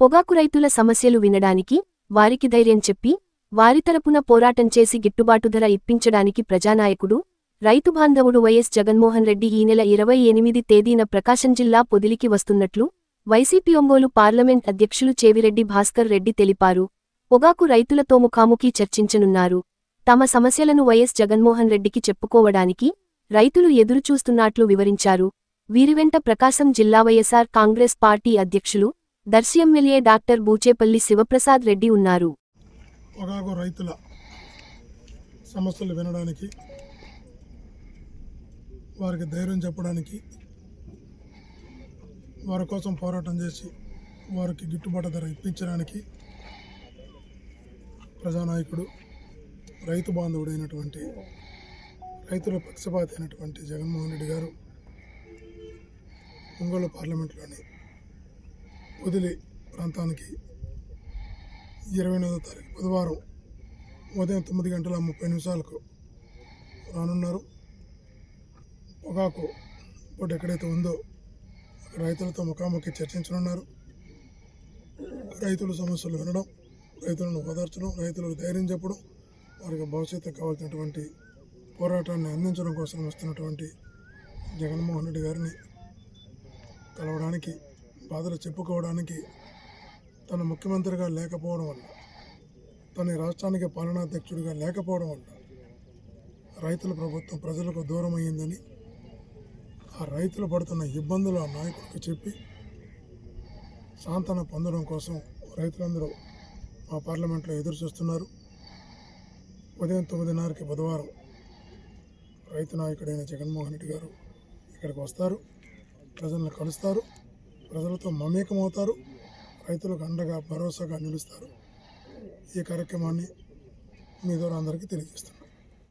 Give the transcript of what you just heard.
పొగాకు రైతుల సమస్యలు వినడానికి వారికి ధైర్యం చెప్పి వారి తరపున పోరాటం చేసి గిట్టుబాటు ధర ఇప్పించడానికి ప్రజానాయకుడు రైతు బాంధవుడు వైఎస్ జగన్మోహన్ రెడ్డి ఈ నెల ఇరవై ఎనిమిది తేదీన ప్రకాశం జిల్లా పొదిలికి వస్తున్నట్లు వైసీపీ ఒంగోలు పార్లమెంట్ అధ్యక్షులు చేవిరెడ్డి భాస్కర్ రెడ్డి తెలిపారు. పొగాకు రైతులతో ముఖాముఖి చర్చించనున్నారు. తమ సమస్యలను వైఎస్ జగన్మోహన్ రెడ్డికి చెప్పుకోవడానికి రైతులు ఎదురుచూస్తున్నట్లు వివరించారు. వీరివెంట ప్రకాశం జిల్లా వైఎస్ఆర్ కాంగ్రెస్ పార్టీ అధ్యక్షులు దర్శి ఎమ్మెల్యే డాక్టర్ బూచేపల్లి శివప్రసాద్ రెడ్డి ఉన్నారు. ఒకగో రైతుల సమస్యలు వినడానికి వారికి ధైర్యం చెప్పడానికి వారి కోసం పోరాటం చేసి వారికి గిట్టుబాటు ధర ఇప్పించడానికి ప్రజానాయకుడు రైతు బాంధవుడైనటువంటి రైతుల పక్షపాతి అయినటువంటి జగన్మోహన్ రెడ్డి గారు ఒంగోలు పార్లమెంట్లోని వదిలి ప్రాంతానికి. ఇరవై ఎనిమిదో తారీఖు బుధవారం ఉదయం తొమ్మిది గంటల ముప్పై నిమిషాలకు రానున్నారు. పొగాకు ఇప్పుడు ఎక్కడైతే ఉందో అక్కడ రైతులతో ముఖాముఖి చర్చించనున్నారు. రైతుల సమస్యలు వినడం రైతులను ఓదార్చడం రైతులకు ధైర్యం చెప్పడం వారికి భవిష్యత్తు కావాల్సినటువంటి పోరాటాన్ని అందించడం కోసం వస్తున్నటువంటి జగన్మోహన్ రెడ్డి గారిని కలవడానికి బాధలు చెప్పుకోవడానికి తను ముఖ్యమంత్రిగా లేకపోవడం వల్ల తన రాష్ట్రానికి పాలనాధ్యక్షుడిగా లేకపోవడం వల్ల రైతుల ప్రభుత్వం ప్రజలకు దూరం అయ్యిందని ఆ రైతులు పడుతున్న ఇబ్బందులు ఆ నాయకుడికి చెప్పి సాంతన పొందడం కోసం రైతులందరూ మా పార్లమెంట్లో ఎదురు చూస్తున్నారు. ఉదయం తొమ్మిదిన్నరకి బుధవారం రైతు నాయకుడైన జగన్మోహన్ రెడ్డి గారు ఇక్కడికి వస్తారు. ప్రజలను కలుస్తారు. ప్రజలతో మమేకమవుతారు. రైతులకు అండగా భరోసాగా నిలుస్తారు. ఈ కార్యక్రమాన్ని మీ ద్వారా అందరికీ తెలియజేస్తున్నాను.